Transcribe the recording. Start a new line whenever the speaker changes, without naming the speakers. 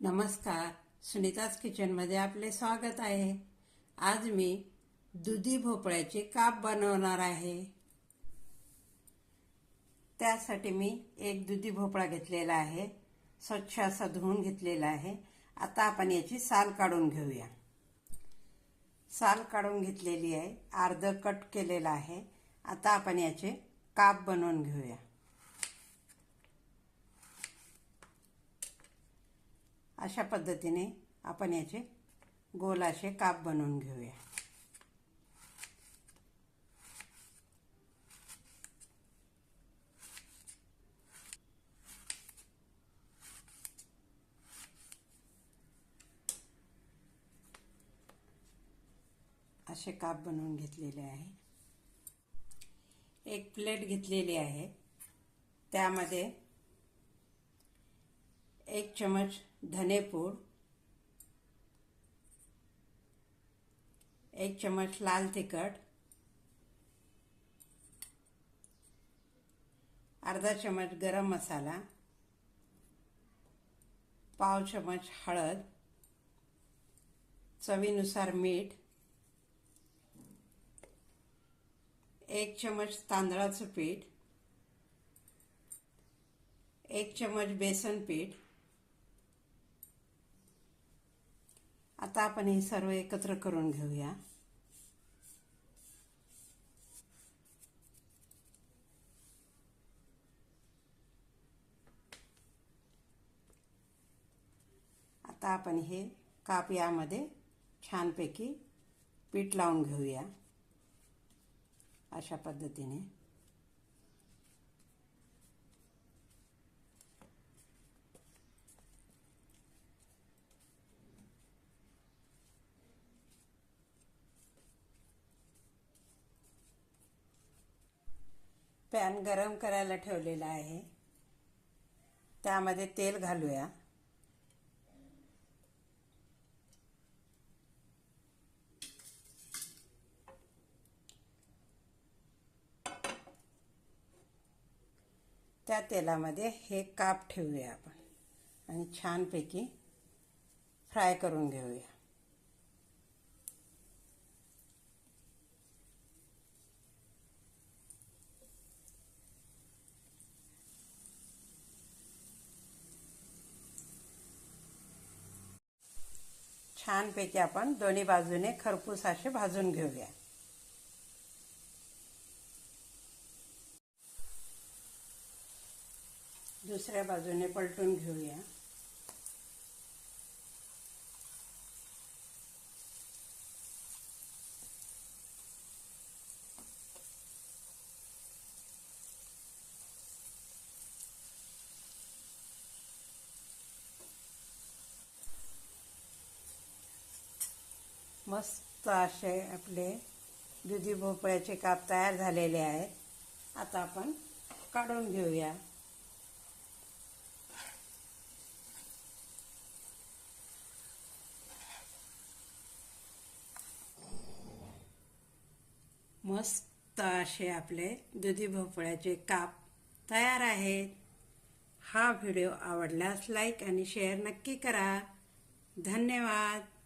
नमस्कार. सुनीताज किचनमध्ये आपले स्वागत आहे. आज मी दुधी भोपळ्याचे काप बनवणार आहे. त्यासाठी मी एक दुधी भोपळा घेतलेला आहे. स्वच्छ असा धुवून घेतलेला आहे. आता आपण याची साल काढून घेऊया. साल काढून घेतलेली आहे. अर्ध कट केलेला आहे. आता आपण याचे काप बनवून घेऊया. अशा पद्धतीने आपण याचे गोल असे काप बनवून घेऊया. असे काप बनवून घेतलेले आहे. एक प्लेट घेतलेली आहे. त्यामध्ये एक चमच धनेपूड एक चमच लाल तिखट अर्धा चमच गरम मसाला पाव चमच हळद चवीनुसार मीठ एक चमच तांदळाचं पीठ एक चमच बेसन पीठ आता आपण हे सर्व एकत्र करून घेऊया. आता आपण हे काप यामध्ये छानपैकी पीठ लावून घेऊया. अशा पद्धतीने. पॅन गरम करायला ठेवलेला आहे. त्यामध्ये तेल घालूया. त्या तेलामध्ये हे काप ठेवूया आपण आणि छानपैकी फ्राय करून घेऊया. छानपैकी आपण दोन्ही बाजूने खरपूस असे भाजून घेऊया. दुसऱ्या बाजूने पलटून घेऊया. मस्त असे आपले दुधी भोपळ्याचे काप तयार झालेले आहेत. आता आपण काढून घेऊया. मस्त असे आपले दुधी भोपळ्याचे काप तयार आहेत. हा व्हिडिओ आवडल्यास लाईक आणि शेअर नक्की करा. धन्यवाद.